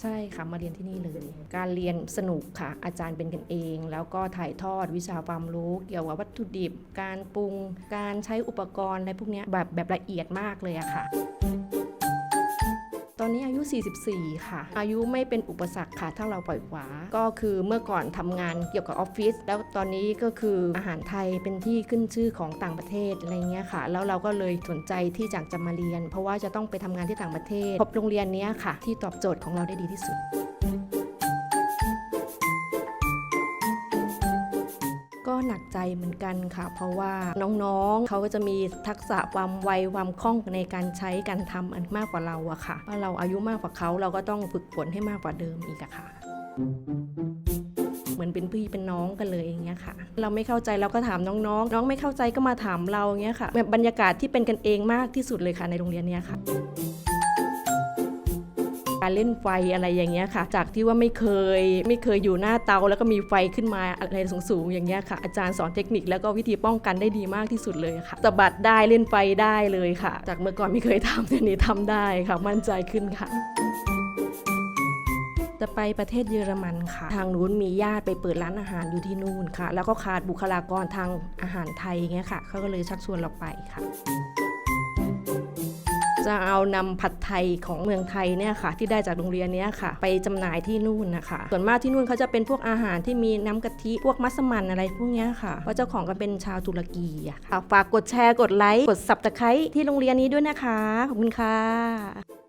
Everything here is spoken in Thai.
ใช่ค่ะมาเรียนที่นี่เลย การเรียนสนุกค่ะ อาจารย์เป็นกันเอง แล้วก็ถ่ายทอดวิชาความรู้เกี่ยวกับวัตถุดิบ การปรุง การใช้อุปกรณ์อะไรพวกนี้แบบแบบละเอียดมากเลยอะค่ะ ตอนนี้อายุ 44 ค่ะ อายุไม่เป็นอุปสรรคค่ะถ้าเราปล่อยวาก็คือเมื่อก่อนทำงานเกี่ยวกับออฟฟิศแล้วตอนนี้ก็คืออาหารไทยเป็นที่ขึ้นชื่อของต่างประเทศอะไรเงี้ยค่ะ แล้วเราก็เลยสนใจที่จะจะมาเรียน เพราะว่าจะต้องไปทำงานที่ต่างประเทศพบโรงเรียนนี้ค่ะ ที่ตอบโจทย์ของเราได้ดีที่สุด หนักใจเหมือนกันค่ะ เพราะว่าน้องๆ เขาก็จะมีทักษะความไวความคล่องในการใช้การทำอันมากกว่าเราอะค่ะว่าเราอายุมากกว่าเขาเราก็ต้องฝึกฝนให้มากกว่าเดิมอีกอะค่ะเหมือนเป็นพี่เป็นน้องกันเลยอย่างเงี้ยค่ะ เราไม่เข้าใจเราก็ถามน้องๆน้องไม่เข้าใจก็มาถามเราอย่างเงี้ยค่ะแบบบรรยากาศที่เป็นกันเองมากที่สุดเลยค่ะในโรงเรียนเนี้ยค่ะ การเล่นไฟอะไรอย่างเงี้ยค่ะ จากที่ว่าไม่เคยไม่เคยอยู่หน้าเตา แล้วก็มีไฟขึ้นมาอะไรสูงๆอย่างเงี้ยค่ะ อาจารย์สอนเทคนิคแล้วก็วิธีป้องกันได้ดีมากที่สุดเลยค่ะสะบัดได้เล่นไฟได้เลยค่ะ จากเมื่อก่อนไม่เคยทำเดี๋ยวนี้ทำได้ค่ะ มั่นใจขึ้นค่ะจะไปประเทศเยอรมันค่ะ ทางนู้นมีญาติไปเปิดร้านอาหารอยู่ที่นู่นค่ะ แล้วก็ขาดบุคลากรทางอาหารไทยเงี้ยค่ะเขาก็เลยชักชวนเราไปค่ะ จะเอานำผัดไทยของเมืองไทยเนี่ยค่ะ ที่ได้จากโรงเรียนเนี้ยค่ะ ไปจำหน่ายที่นู่นนะคะ ส่วนมากที่นู่นเขาจะเป็นพวกอาหารที่มีน้ำกะทิพวกมัสมั่นอะไรพวกเนี้ยค่ะเพราะเจ้าของก็เป็นชาวตุรกีอะค่ะฝากกดแชร์กดไลค์กดสับตะไคร้ที่โรงเรียนนี้ด้วยนะคะขอบคุณค่ะ